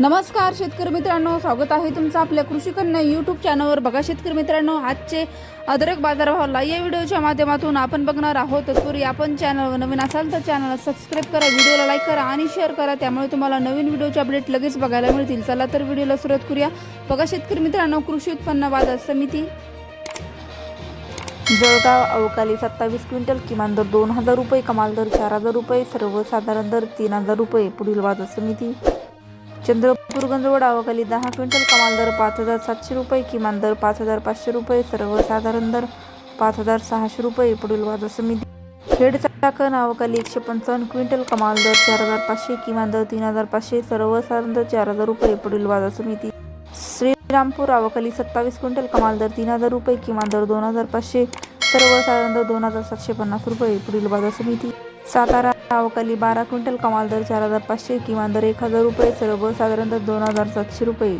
नमस्कार शेतकरी मित्रांनो. स्वागत आहे तुमचं आपल्या कृषी कन्या यूट्यूब चॅनलवर बघा शेतकरी मित्रांनो आजचे अदरक बाजारभावाला या व्हिडिओच्या माध्यमातून आपण बघणार आहोत. तत्पूर्वी आपण चॅनलवर नवीन असाल तर चॅनलला सबस्क्राईब करा व्हिडिओला लाईक करा आणि शेअर करा. त्यामुळे तुम्हाला नवीन व्हिडिओचे अपडेट लगेच बघायला मिळतील. चला तर व्हिडिओला सुरुवात करूया. बघा शेतकरी मित्रांनो कृषी उत्पन्न बाजार समिती. जळगाव अवकाली सत्तावीस क्विंटल किमान दर दोन हजार रुपये कमाल दर चार हजार रुपये सर्वसाधारण दर तीन हजार रुपये पुढील बाजार समिती. चंद्रपूर गंजवड आवकाली दहा क्विंटल कमाल दर पाच हजार सातशे रुपये किमान दर पाच हजार पाचशे रुपये सर्वसाधारण दर पाच हजार सहाशे रुपये पुढील बाजार समिती. खेड चाकण अवकाली एकशे पंचावन्न क्विंटल कमाल दर चार हजार पाचशे किमान दर तीन हजार पाचशे सर्वसाधारण दर चार हजार रुपये पुढील बाजार समिती. श्रीरामपूर आवकाली सत्तावीस क्विंटल कमाल दर तीन हजार रुपये किमान दर दोन हजार पाचशे सर्वसाधारण दर दोन हजार सातशे पन्नास रुपये पुढील बाजार समिती. सातारा अवकाली बारा क्विंटल कमाल दर चार हजार पाचशे किमान दर एक हजार रुपये सर्व साधारणतः दोन हजार सातशे रुपये.